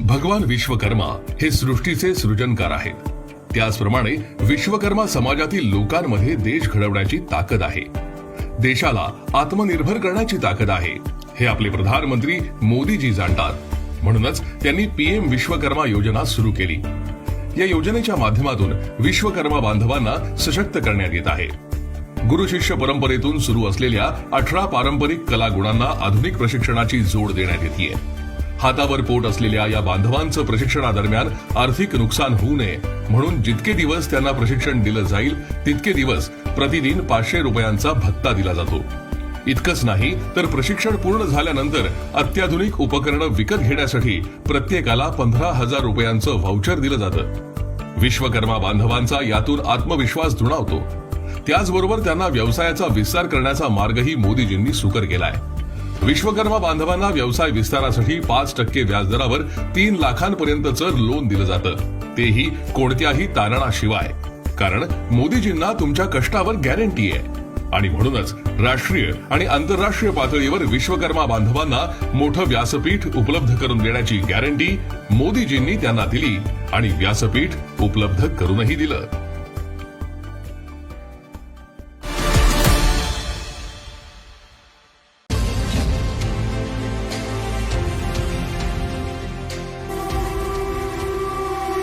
भगवान विश्वकर्मा हे सृष्टीचे सृजनकार आहेत. त्याचप्रमाणे विश्वकर्मा समाजातील लोकांमध्ये देश घडवण्याची ताकद आहे. देशाला आत्मनिर्भर करण्याची ताकद आहे हे आपले प्रधानमंत्री मोदीजी जाणतात. म्हणूनच त्यांनी पीएम विश्वकर्मा योजना सुरू केली. या योजनेच्या माध्यमातून विश्वकर्मा बांधवांना सशक्त करण्यात येत आहे. गुरु शिष्य परंपरेतून सुरू असलेल्या अठरा पारंपरिक कला गुणांना आधुनिक प्रशिक्षणाची जोड देण्यात येते हातावर पोट असलेल्या या बांधवांचं प्रशिक्षणादरम्यान आर्थिक नुकसान होऊ नये म्हणून जितके दिवस त्यांना प्रशिक्षण दिलं जाईल तितके दिवस प्रतिदिन पाचशे रुपयांचा भत्ता दिला जातो. इतकंच नाही तर प्रशिक्षण पूर्ण झाल्यानंतर अत्याधुनिक उपकरणं विकत घेण्यासाठी प्रत्येकाला पंधरा हजार रुपयांचं व्हाउचर दिलं जातं. विश्वकर्मा बांधवांचा यातून आत्मविश्वास दुणावतो. त्याचबरोबर त्यांना व्यवसायाचा विस्तार करण्याचा मार्गही मोदीजींनी सुकर केलाय. विश्वकर्मा बांधवांना व्यवसाय विस्तारासाठी पाच टक्के व्याजदरावर तीन लाखांपर्यंतचं लोन दिलं जातं. तेही कोणत्याही तारणाशिवाय. कारण मोदीजींना तुमच्या कष्टावर गॅरंटी आहे. आणि म्हणूनच राष्ट्रीय आणि आंतरराष्ट्रीय पातळीवर विश्वकर्मा बांधवांना मोठं व्यासपीठ उपलब्ध करून देण्याची गॅरंटी मोदीजींनी त्यांना दिली आणि व्यासपीठ उपलब्ध करूनही दिलं.